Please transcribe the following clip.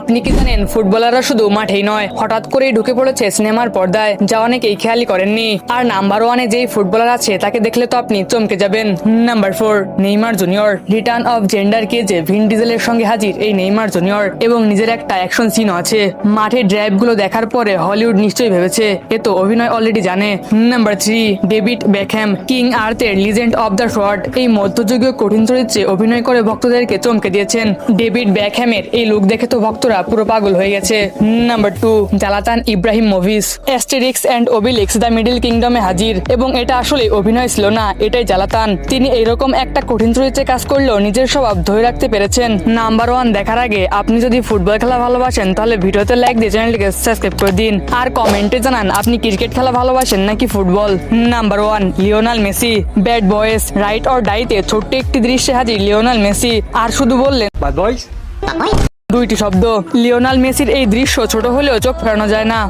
আপনি কি জানেন, ফুটবলাররা শুধু মাঠেই নয়, হঠাৎ করেই ঢুকে পড়েছে সিনেমার পর্দায়, যা অনেকেই খেয়ালই করেননি। আর নাম্বার ওয়ানে যেই ফুটবলার আছে, তাকে দেখলে তো আপনি চমকে যাবেন। Number four Neymar junior. Return of Xander কেজে Vin ডিজেলের সঙ্গে হাজির, এই নেইমার জুনিয়র। এবং নিজের একটা অ্যাকশন সিনও আছে। মাঠে ড্রাইভগুলো দেখার পরে হলিউড নিশ্চয়ই ভেবেছে, এ তো অভিনয় অলরেডি জানে। Number three David Beckham, King আর্থের legend of the sword এই মধ্যযুগীয় কঠিন চরিত্রে অভিনয় করে ভক্তদেরকে চমকে দিয়েছেন। ডেভিড ব্যাকহ্যামের এই লুক দেখে তো ভক্তরা পুরো পাগল হয়ে গেছে। Number two Zlatan Ibrahimovic Asterix and Obelix the middle কিংডমে হাজির। এবং এটা আসলে অভিনয় ছিল না এটাই জালাতান। তিনি এইরকম একটা কঠিন চরিত্রে কাজ করলেও নিজের স্বভাব ধরে রাখতে পেরেছেন। নাম্বার ওয়ান দেখার আগে আপনি যদি ফুটবল খেলা ভালোবাসেন তাহলে ভিডিওতে লাইক দিয়ে চ্যানেলটিকে সাবস্ক্রাইব করে দিন। আর কমেন্টে জানান আপনি ক্রিকেট খেলা ভালোবাসেন নাকি football? Number one Lionel Messi. Bad Boys ride or ডাইতে ছোট্ট একটি দৃশ্যে হাজির লিওনাল মেসি। আর শুধু বললেন Bad boys? দুইটি শব্দ। লিওনাল মেসির এই দৃশ্য ছোট হলেও চোখ ফেরানো যায় না।